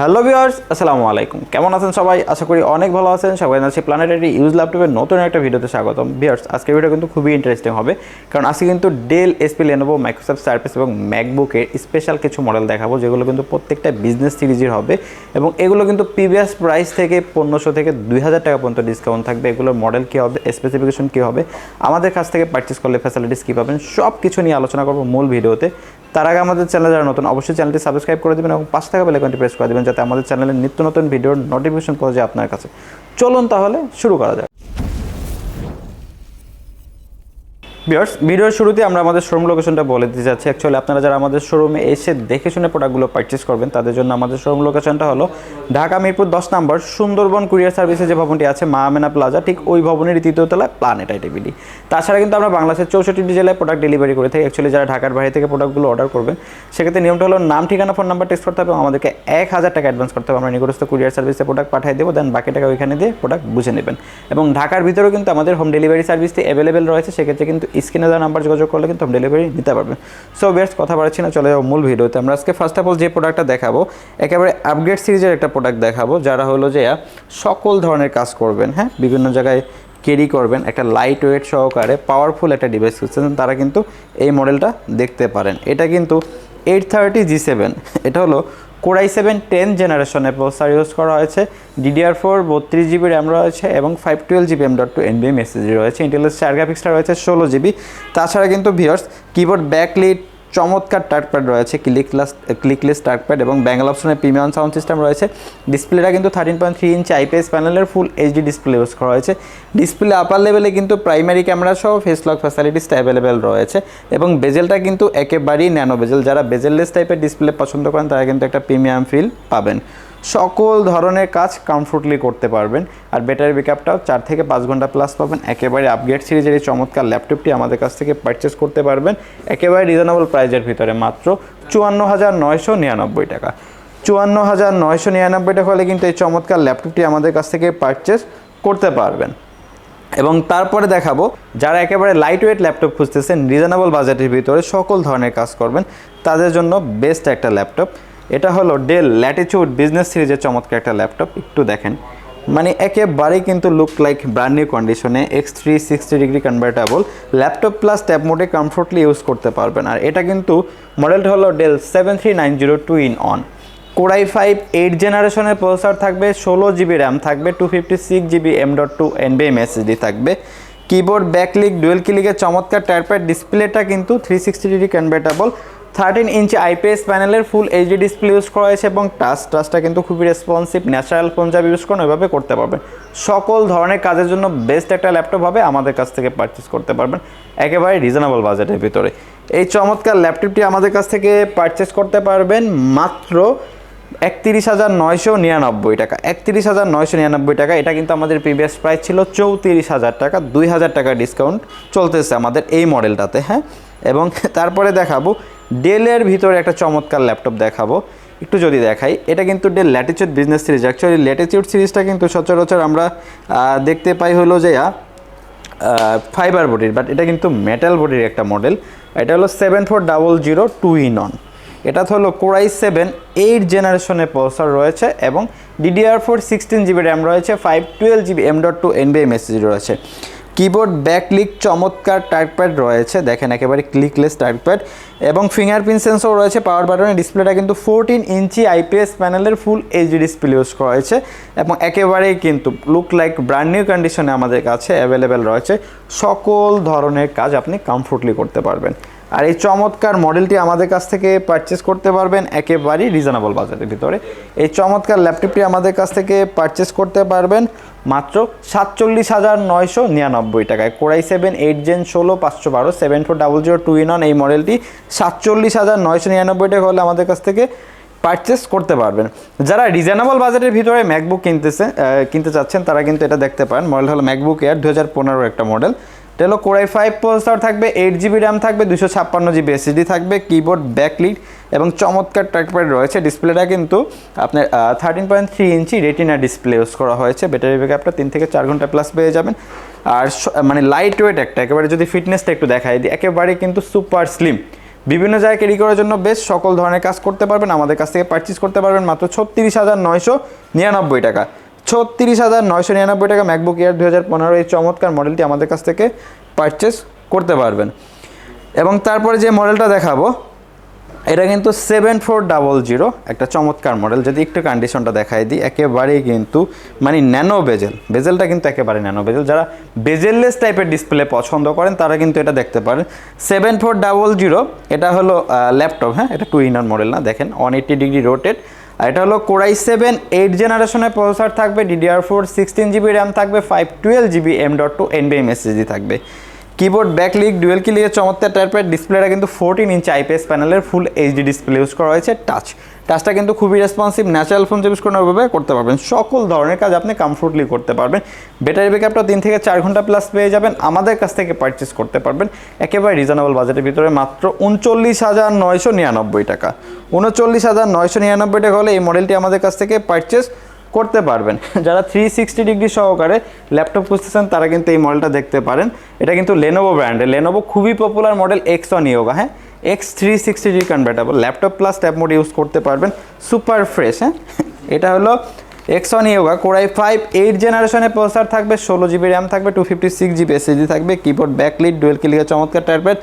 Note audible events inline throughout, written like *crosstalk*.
Hello viewers, আসসালামু আলাইকুম। কেমন আছেন সবাই? আশা করি অনেক ভালো আছেন। সবাই জানাচ্ছি প্ল্যানেটারি ইউজ ল্যাপটপের নতুন একটা ভিডিওতে স্বাগতম। ভিউয়ার্স, আজকের ভিডিও কিন্তু খুবই ইন্টারেস্টিং হবে। কারণ আজকে কিন্তু Dell HP Lenovo Microsoft service এবং ম্যাকবুকের স্পেশাল কিছু মডেল দেখাবো, যেগুলো কিন্তু প্রত্যেকটা বিজনেস সিরিজের হবে। এবং এগুলো কিন্তু প্রিভিয়াস প্রাইস থেকে পনেরোশো থেকে দুই হাজার টাকা পর্যন্ত ডিসকাউন্ট থাকবে। এগুলোর মডেল কী হবে? স্পেসিফিকেশন কী হবে? আমাদের কাছ থেকে পারচেস করলে ফ্যাসিলিটিস কী পাবেন? সব কিছু নিয়ে আলোচনা করব মূল ভিডিওতে। তার আগে আমাদের চ্যানেল যারা নতুন, অবশ্যই চ্যানেলটি সাবস্ক্রাইব করে দেবেন এবং পাঁচ টাকা বেলাইকনটি প্রেস করে দেবেন যাতে আমাদের চ্যানেলের নিত্য নতুন ভিডিওর নোটিফিকেশন যায় আপনার কাছে। চলুন তাহলে শুরু করা যাক। বিয়ার্স ভিডিওর শুরুতে আমরা আমাদের শোরুম লোকেশনটা বলে দিতে যাচ্ছি। অ্যাকচুয়ালি আপনারা যারা আমাদের শোরুমে এসে দেখে শুনে প্রোডাক্টগুলো পারচেস করবেন, তাদের জন্য আমাদের শোরুম লোকেশনটা হলো ঢাকা মিরপুর দশ নম্বর সুন্দরবন কুরিয়ার সার্ভিসে যে ভবনটি আছে, মা আমেনা প্লাজা, ঠিক ওই ভবনের তৃতীয় তলায় প্ল্যানেট আইটিভিডি তাছাড়া কিন্তু আমরা বাংলাদেশের চৌষট্টি জেলায় প্রোডাক্ট ডেলিভারি করে থাকি। অ্যাকচুয়ালি যারা ঢাকার বাইরে থেকে প্রোডাক্টগুলো অর্ডার করবেন, সেক্ষেত্রে নিয়মটা হলো নাম, ঠিকানা ফোন নাম্বার টেক্সট করতে হবে এবং আমাদেরকে এক হাজার টাকা অ্যাডভান্স করতে হবে। আমরা নিকটস্থ কুরিয়ার সার্ভিসে প্রোডাক্ট পাঠিয়ে দেবো দেন বাকি টাকা ওইখানে দিয়ে প্রোডাক্ট বুঝে নেবেন। এবং ঢাকার ভিতরেও কিন্তু আমাদের হোম ডেলিভারি সার্ভিসটি অ্যাভেলেবেল রয়েছে। সেক্ষেত্রে কিন্তু স্ক্রিনে দেওয়া নাম্বার যোগাযোগ করলে কিন্তু হোম ডেলিভারি নিতে পারবেন সো বেস্ট কথা বাড়াচ্ছি না, চলে যাব মূল ভিডিওতে। আমরা আজকে ফার্স্ট অফ অল যে প্রোডাক্টটা দেখাবো, একেবারে আপগ্রেড সিরিজের একটা প্রোডাক্ট দেখাবো, যারা হলো যে সকল ধরনের কাজ করবেন হ্যাঁ? বিভিন্ন জায়গায় ক্যারি করবেন, একটা লাইট ওয়েট সহকারে পাওয়ারফুল একটা ডিভাইস খুঁজতেছেন, তারা কিন্তু এই মডেলটা দেখতে পারেন। এটা কিন্তু এইট থার্টি জি সেভেন এটা হলো কোরাই সেভেন টেন জেনারেশনের প্রসার ইউজ করা হয়েছে ডিডিআর ফোর বত্রিশ জিবি র্যাম রয়েছে এবং five twelve GB M dot two এনবিএম SSD রয়েছে ইন্টেলের চার গ্রাফিক্সটা রয়েছে, ষোলো জিবি তাছাড়া কিন্তু ভিওর্স কিবোর্ড ব্যাকলিট চমৎকার টার্কপ্যাড রয়েছে ক্লিকলেস ক্লিকলেস টার্কপ্যাড এবং ব্যাঙ্গল অপশনের প্রিমিয়াম সাউন্ড সিস্টেম রয়েছে। ডিসপ্লেটা কিন্তু thirteen point three inch IPS প্যানেলের ফুল এইচডি ডিসপ্লে ইউজ করা হয়েছে। ডিসপ্লে আপার লেভেলে কিন্তু প্রাইমারি ক্যামেরা সহ ফেস লক ফ্যাসিলিটিসটা অ্যাভেলেবেল রয়েছে এবং বেজেলটা কিন্তু একেবারেই ন্যানো বেজেল যারা বেজেললেস টাইপের ডিসপ্লে পছন্দ করেন, তারা কিন্তু একটা প্রিমিয়াম ফিল পাবেন। সকল ধরনের কাজ কমফোর্টলি করতে পারবেন। আর ব্যাটারি ব্যাকআপটাও চার থেকে পাঁচ ঘণ্টা প্লাস পাবেন। একেবারে আপগ্রেড সিরিজের এই চমৎকার ল্যাপটপটি আমাদের কাছ থেকে পারচেস করতে পারবেন। একেবারে রিজনেবল প্রাইজের ভিতরে মাত্র চুয়ান্ন হাজার নয়শো নিরানব্বই টাকা। চুয়ান্ন হাজার নয়শো নিরানব্বই টাকা হলে কিন্তু এই চমৎকার ল্যাপটপটি আমাদের কাছ থেকে পারচেস করতে পারবেন। এবং তারপরে দেখাবো, যারা একেবারে লাইট ওয়েট ল্যাপটপ খুঁজতেছেন রিজনেবল বাজেটের ভিতরে সকল ধরনের কাজ করবেন, তাদের জন্য বেস্ট একটা ল্যাপটপ এটা হলো ডেল ল্যাটিচিউড বিজনেস সিরিজের চমৎকার একটা ল্যাপটপ, একটু দেখেন। মানে একেবারেই কিন্তু লুক লাইক ব্র্যান্ড নিউ কন্ডিশনে X three sixty degree convertible laptop plus tab মোডে কমফোর্টলি ইউজ করতে পারবেন। আর এটা কিন্তু মডেলটা হলো Dell seven three nine zero two in one core i five eight জেনারেশনের প্রসেসর থাকবে, ষোলো জিবি র্যাম থাকবে two fifty six GB M dot two এনবিএম SSD থাকবে। কিবোর্ড ব্যাকলিক ডুয়েল ক্লিকের চমৎকার টাইপের ডিসপ্লেটা কিন্তু three sixty degree convertible thirteen inch IPS প্যানেলের ফুল এইচডি ডিসপ্লে ইউজ করা হয়েছে এবং টাচ টাচটা কিন্তু খুবই রেসপন্সিভ ন্যাচারাল ফোন যাবে ইউজ করেন, ওইভাবে করতে পারবেন। সকল ধরনের কাজের জন্য বেস্ট একটা ল্যাপটপ হবে, আমাদের কাছ থেকে পারচেস করতে পারবেন। একেবারে রিজনেবল বাজেটের ভিতরে। এই চমৎকার ল্যাপটপটি আমাদের কাছ থেকে পারচেস করতে পারবেন মাত্র একত্রিশ হাজার নয়শো নিরানব্বই টাকা। একত্রিশ হাজার নয়শো নিরানব্বই টাকা, এটা কিন্তু আমাদের প্রিভিয়াস প্রাইস ছিল চৌত্রিশ হাজার টাকা। দুই হাজার টাকা ডিসকাউন্ট চলতেছে আমাদের এই মডেলটাতে হ্যাঁ? এবং *laughs* তারপরে দেখাবো ডেলের ভিতরে একটা চমৎকার ল্যাপটপ দেখাবো। একটু যদি দেখাই, এটা কিন্তু Dell Latitude business series. Actually Latitude সিরিজটা কিন্তু সচরাচর আমরা দেখতে পাই হলো যে ফাইবার বডির বাট এটা কিন্তু মেটাল বডির একটা মডেল এটা হলো seven four double zero two in one এটা হলো কোরাই সেভেন এইট জেনারেশনের প্রসেসর রয়েছে এবং DDR four sixteen GB RAM রয়েছে five twelve GB M dot two এনবিএম SSD রয়েছে। কিবোর্ড ব্যাকলিক চমৎকার টাইপপ্যাড রয়েছে। দেখেন, একেবারে ক্লিকলেস টাইপপ্যাড এবং ফিঙ্গারপ্রিন্ট সেন্সর রয়েছে পাওয়ার বাটনের ডিসপ্লেটা কিন্তু ফোরটিন ইঞ্চি আইপিএস প্যানেলের ফুল এইচডি ডিসপ্লে ইউজ করা হয়েছে। এবং একেবারেই কিন্তু লুক লাইক ব্র্যান্ড নিউ কন্ডিশনে আমাদের কাছে অ্যাভেলেবেল রয়েছে। সকল ধরনের কাজ আপনি কমফোর্টলি করতে পারবেন। আর এই চমৎকার মডেলটি আমাদের কাছ থেকে পারচেস করতে পারবেন একেবারেই রিজনেবল বাজারের ভিতরে। এই চমৎকার ল্যাপটপটি আমাদের কাছ থেকে পারচেস করতে পারবেন মাত্র সাতচল্লিশ হাজার নয়শো নিরানব্বই টাকায়। কোরাই সেভেন এইট জেন ষোলো, পাঁচশো বারো seven four double zero two in এই মডেলটি সাতচল্লিশ হাজার নয়শো নিরানব্বই টাকা হলে আমাদের কাছ থেকে পারচেস করতে পারবেন। যারা রিজনেবল বাজেটের ভিতরে ম্যাকবুক কিনতেছে কিনতে চাচ্ছেন, তারা কিন্তু এটা দেখতে পারেন। মডেল হলো ম্যাকবুক এয়ার দু হাজার পনেরো একটা মডেল। এটা হলো কোরাই ফাইভ প্রসেসর থাকবে এইট জিবি র্যাম থাকবে দুশো ছাপ্পান্ন জিবি এসএসডি থাকবে কিবোর্ড ব্যাকলিট এবং চমৎকার টাইপের রয়েছে। ডিসপ্লেটা কিন্তু আপনার thirteen point three inch retina display use করা হয়েছে। ব্যাটারি ব্যাকআপটা তিন থেকে চার ঘণ্টা প্লাস পেয়ে যাবেন। আর মানে লাইট ওয়েট একটা, একেবারে যদি ফিটনেসটা একটু দেখাই দিই, একেবারে কিন্তু সুপার স্লিম বিভিন্ন জায়গায় ক্যারি করার জন্য বেশ সকল ধরনের কাজ করতে পারবেন। আমাদের কাছ থেকে পারচেস করতে পারবেন মাত্র ছত্রিশ হাজার নয়শো নিরানব্বই টাকা। ছত্রিশ হাজার নয়শো নিরানব্বই টাকা ম্যাকবুক ইয়ার দু হাজার পনেরো এই চমৎকার মডেলটি আমাদের কাছ থেকে পারচেস করতে পারবেন। এবং তারপরে যে মডেলটা দেখাবো এটা কিন্তু সেভেন ফোর ডাবল জিরো একটা চমৎকার মডেল যদি একটু কন্ডিশনটা দেখাই দিই, একেবারেই কিন্তু মানে ন্যানো বেজেল বেজেলটা কিন্তু একেবারে ন্যানো বেজেল যারা বেজেললেস টাইপের ডিসপ্লে পছন্দ করেন, তারা কিন্তু এটা দেখতে পারেন। সেভেন ফোর ডাবল জিরো এটা হলো ল্যাপটপ হ্যাঁ? এটা টু ইনার মডেল না, দেখেন। ওয়ান এইট্টি ডিগ্রি রোটেড আর এটা হলো কোরাই সেভেন এইট জেনারেশনের প্রসেসর থাকবে DDR four sixteen GB RAM থাকবে five twelve GB M dot two এনবিএম SSD থাকবে। কিবোর্ড ব্যাকলিক ডুয়েল কিলিয়ে চমৎকার টাইপের ডিসপ্লেটা কিন্তু ফোরটিন ইঞ্চ আইপিএস প্যানেলের ফুল এইচডি ডিসপ্লে ইউজ করা হয়েছে টাচ টাচটা কিন্তু খুবই রেসপন্সিভ ন্যাচারাল ফোন ইউজ করে ওইভাবে করতে পারবেন। সকল ধরনের কাজ আপনি কমফোর্টলি করতে পারবেন। ব্যাটারি ব্যাকআপটা তিন থেকে চার ঘণ্টা প্লাস পেয়ে যাবেন। আমাদের কাছ থেকে পারচেস করতে পারবেন। একেবারে রিজনেবল বাজেটের ভিতরে মাত্র উনচল্লিশ হাজার নয়শো নিরানব্বই টাকা। উনচল্লিশ হাজার নয়শো নিরানব্বই টাকা হলে এই মডেলটি আমাদের কাছ থেকে পারচেস করতে পারবেন। *laughs* যারা থ্রি সিক্সটি ডিগ্রি সহকারে ল্যাপটপ খুঁজতেছেন, তারা কিন্তু এই মডেলটা দেখতে পারেন। এটা কিন্তু লেনোভো ব্র্যান্ডের লেনোভো খুবই popular model X one Yoga হ্যাঁ? X three sixty degree convertible laptop plus tab mode use করতে পারবেন। সুপার ফ্রেশ হ্যাঁ? *laughs* এটা হলো X one Yoga core i five eight জেনারেশনের প্রসার থাকবে, ষোলো জিবি র্যাম থাকবে two fifty six GB SSD থাকবে কিবোর্ড ব্যাকলিট ডুয়েল কিলিয়া চমৎকার টাইপের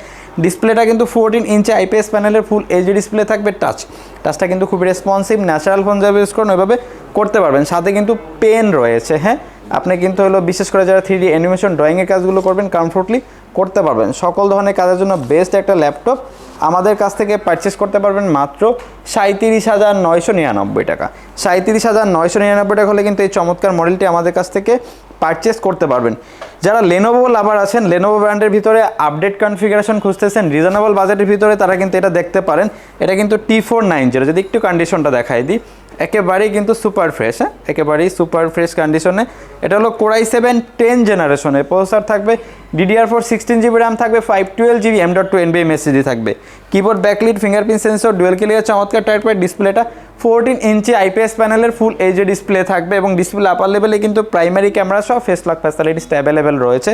ডিসপ্লেটা কিন্তু ফোরটিন ইঞ্চি আইপিএস প্যানেলের ফুল এইচডি ডিসপ্লে থাকবে টাচ টাচটা কিন্তু খুবই রেসপন্সিভ ন্যাচারাল ফোন যাবে ইউজ করুন, ওইভাবে করতে পারবেন। সাথে কিন্তু পেন রয়েছে হ্যাঁ? আপনি কিন্তু হলো বিশেষ করে যারা থ্রি ডি অ্যানিমেশন ড্রয়িংয়ের কাজগুলো করবেন কমফোর্টলি করতে পারবেন। সকল ধরনের কাজের জন্য বেস্ট একটা ল্যাপটপ আমাদের কাছ থেকে পারচেস করতে পারবেন মাত্র সাঁত্রিশ হাজার নয়শো নিরানব্বই টাকা। সাঁত্রিশ হাজার নয়শো নিরানব্বই টাকা হলে কিন্তু এই চমৎকার মডেলটি আমাদের কাছ থেকে পারচেস করতে পারবেন। যারা লেনোভো লাভার আছেন লেনোভো ব্র্যান্ডের ভিতরে আপডেট কনফিগারেশন খুঁজতেছেন রিজনেবল বাজেটের ভিতরে তারা কিন্তু এটা দেখতে পারেন। এটা কিন্তু টি ফোর নাইন জিরো যদি একটু কন্ডিশনটা দেখাই দিই, একেবারেই কিন্তু সুপার ফ্রেশ হ্যাঁ? একেবারেই সুপার ফ্রেশ কন্ডিশনে এটা হলো কোরাই সেভেন টেন জেনারেশনের প্রসেসর থাকবে। DDR four sixteen GB RAM থাকবে five twelve GB M dot two এনবিএম SSD থাকবে। Keyboard backlit fingerprint sensor dual clear চমৎকার টাইপের ডিসপ্লেটা ফোরটিন ইঞ্চি আইপিএস প্যানেলের ফুল এইচডি ডিসপ্লে থাকবে এবং ডিসপ্লে আপার লেভেলে কিন্তু প্রাইমারি ক্যামেরা সহ ফেস লক ফ্যাসিলিটিস অ্যাভেলেবেল রয়েছে।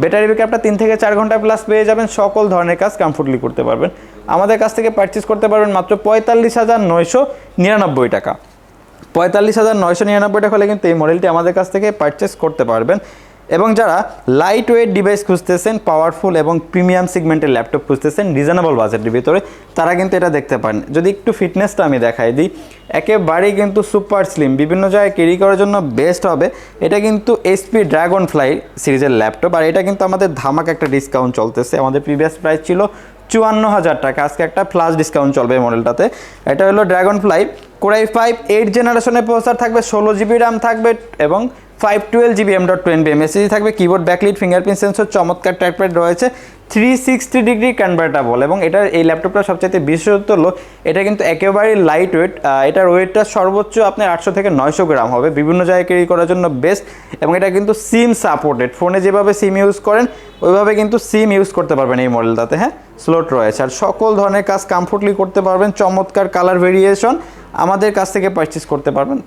ব্যাটারি ব্যাকআপটা তিন থেকে চার ঘণ্টা প্লাস পেয়ে যাবেন, সকল ধরনের কাজ কমফোর্টলি করতে পারবেন। আমাদের কাছ থেকে পারচেস করতে পারবেন মাত্র পঁয়তাল্লিশ হাজার নয়শো নিরানব্বই টাকা। পঁয়তাল্লিশ হাজার নয়শো নিরানব্বই টাকা হলে কিন্তু এই মডেলটি আমাদের কাছ থেকে পারচেস করতে পারবেন। এবং যারা লাইট ওয়েট ডিভাইস খুঁজতেছেন পাওয়ারফুল এবং প্রিমিয়াম সিগমেন্টের ল্যাপটপ খুঁজতেছেন রিজনেবল বাজেটের ভিতরে, তারা কিন্তু এটা দেখতে পারেন যদি একটু ফিটনেসটা আমি দেখাই দিই, একেবারেই কিন্তু সুপার স্লিম বিভিন্ন জায়গায় ক্যারি করার জন্য বেস্ট হবে। এটা কিন্তু এসপি ড্রাগন ফ্লাই সিরিজের ল্যাপটপ আর এটা কিন্তু আমাদের ধামাক একটা ডিসকাউন্ট চলতেছে। আমাদের প্রিভিয়াস প্রাইস ছিল চুয়ান্ন হাজার টাকা, আজকে একটা ফ্লাশ ডিসকাউন্ট চলবে এই মডেলটাতে এটা হলো dragonfly core i five eight জেনারেশনের প্রসার থাকবে, ষোলো জিবি র্যাম থাকবে এবং five twelve GB M dot twenty MSc থাকবে কিবোর্ড ব্যাকলিট ফিঙ্গারপ্রিন্ট সেন্সর চমৎকার টাইপের রয়েছে থ্রি সিক্সটি ডিগ্রি কনভার্টাবল এবং এটা এই ল্যাপটপটা সবচাইতে বিশেষত্ব হলো, এটা কিন্তু একেবারেই লাইট ওয়েট এটার ওয়েটটা সর্বোচ্চ আপনার আটশো থেকে নয়শো গ্রাম হবে, বিভিন্ন জায়গায় ক্যারি করার জন্য বেস্ট এবং এটা কিন্তু সিম সাপোর্টেড ফোনে যেভাবে সিম ইউজ করেন, ওইভাবে কিন্তু সিম ইউজ করতে পারবেন এই মডেলটাতে হ্যাঁ? স্লোট রয়েছে। আর সকল ধরনের কাজ কমফোর্টলি করতে পারবেন, চমৎকার কালার ভেরিয়েশন আমাদের কাছ থেকে পারচেস করতে পারবেন,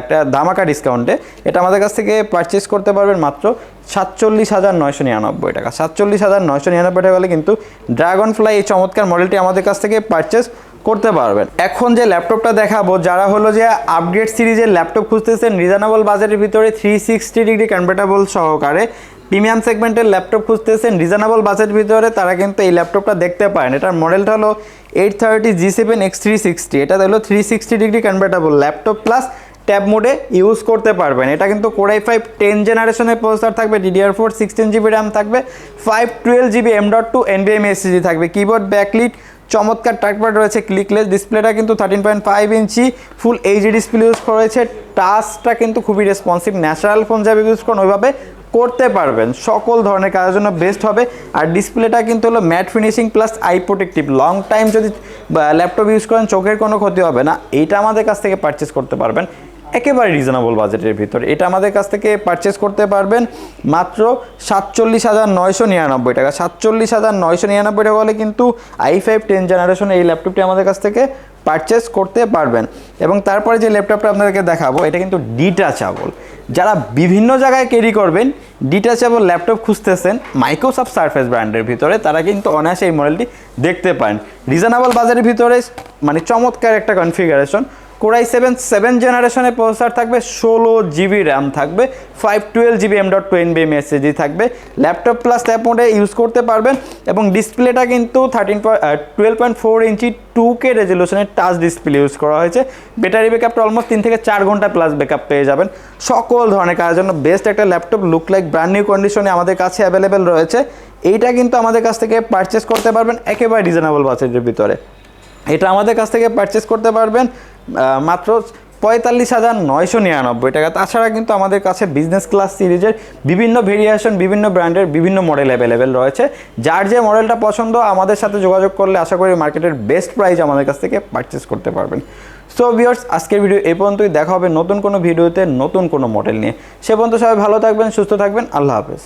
একটা দামাকা ডিসকাউন্টে এটা আমাদের কাছ থেকে পারচেস করতে পারবেন মাত্র সাতচল্লিশ হাজার নয়শো নিরানব্বই টাকা। সাতচল্লিশ হাজার নয়শো নিরানব্বই টাকা হলে কিন্তু ড্রাগন ফ্লাই এই চমৎকার মডেলটি আমাদের কাছ থেকে পারচেস করতে পারবেন। এখন যে ল্যাপটপটা দেখাবো, যারা হলো যে আপডেট সিরিজের ল্যাপটপ খুঁজতেছেন রিজনেবল বাজারের ভিতরে থ্রি সিক্সটি ডিগ্রি কনভার্টেবল সহকারে প্রিমিয়াম সেগমেন্টের ল্যাপটপ খুঁজতেছেন রিজনেবল বাজেটের ভিতরে, তারা কিন্তু এই ল্যাপটপটা দেখতে পারেন। এটার মডেলটা হলো eight thirty G seven X three sixty এটা হলো three sixty degree convertible laptop plus tab মোডে ইউজ করতে পারবেন। এটা কিন্তু কোরাই ফাইভ টেন জেনারেশনের প্রসেসর থাকবে DDR four sixteen GB RAM থাকবে five twelve GB M dot two এনবিএম এসিজি থাকবে কিবোর্ড ব্যাকলিট চমৎকার টাইপড রয়েছে ক্লিকলেস ডিসপ্লেটা কিন্তু thirteen point five inch full HD display use করেছে টাচটা কিন্তু খুবই রেসপন্সিভ ন্যাচারাল ফোন যাবে ইউজ করুন, ওইভাবে করতে পারবেন। সকল ধরনের কাজের জন্য বেস্ট হবে। আর ডিসপ্লেটা কিন্তু হলো matte finishing plus eye protective long time যদি ল্যাপটপ ইউজ করেন, চোখের কোনো ক্ষতি হবে না। এইটা আমাদের কাছ থেকে পারচেস করতে পারবেন। একেবারে রিজনেবল বাজেটের ভিতরে। এটা আমাদের কাছ থেকে পারচেস করতে পারবেন মাত্র সাতচল্লিশ হাজার নয়শো নিরানব্বই টাকা। সাতচল্লিশ হাজার নয়শো নিরানব্বই টাকা হলে কিন্তু আই ফাইভ টেন জেনারেশন এই ল্যাপটপটি আমাদের কাছ থেকে পারচেস করতে পারবেন। এবং তারপরে যে ল্যাপটপটা আপনাদেরকে দেখাবো, এটা কিন্তু ডিটাচেবল যারা বিভিন্ন জায়গায় ক্যারি করবেন ডিটাচেবল ল্যাপটপ খুঁজতেছেন মাইক্রোসফট সার্ফেস ব্র্যান্ডের ভিতরে, তারা কিন্তু অনায়াসে এই মডেলটি দেখতে পান রিজনেবল বাজারের ভিতরে মানে চমৎকার একটা configuration core i seven seven জেনারেশনের প্রসেসর থাকবে, ষোলো জিবি র্যাম থাকবে five twelve GB M dot two one বি এমএসএজি থাকবে ল্যাপটপ প্লাস ট্যাব মোডে ইউজ করতে পারবেন এবং ডিসপ্লেটা কিন্তু thirteen twelve point four inch two K রেজলিউশনের touch display use করা হয়েছে। ব্যাটারি ব্যাকআপটা অলমোস্ট তিন থেকে চার ঘণ্টা প্লাস ব্যাকআপ পেয়ে যাবেন। সকল ধরনের কাজের জন্য বেস্ট একটা laptop look like brand new কন্ডিশনে আমাদের কাছে অ্যাভেলেবেল রয়েছে। এইটা কিন্তু আমাদের কাছ থেকে পারচেস করতে পারবেন একেবারে রিজনেবল বাজেটের ভিতরে। এটা আমাদের কাছ থেকে পারচেস করতে পারবেন মাত্র পঁয়তাল্লিশ হাজার নয়শো নিরানব্বই টাকা। তাছাড়া কিন্তু আমাদের কাছে বিজনেস ক্লাস সিরিজের বিভিন্ন ভেরিয়েশন বিভিন্ন ব্র্যান্ডের বিভিন্ন মডেল অ্যাভেলেবেল রয়েছে। যার যে মডেলটা পছন্দ, আমাদের সাথে যোগাযোগ করলে আশা করি মার্কেটের বেস্ট প্রাইস আমাদের কাছ থেকে পারচেস করতে পারবেন। সো ভিউয়ার্স আজকের ভিডিও এই পর্যন্তই। দেখা হবে নতুন কোনো ভিডিওতে নতুন কোনো মডেল নিয়ে। সে পর্যন্ত সবাই ভালো থাকবেন, সুস্থ থাকবেন। আল্লাহ হাফেজ।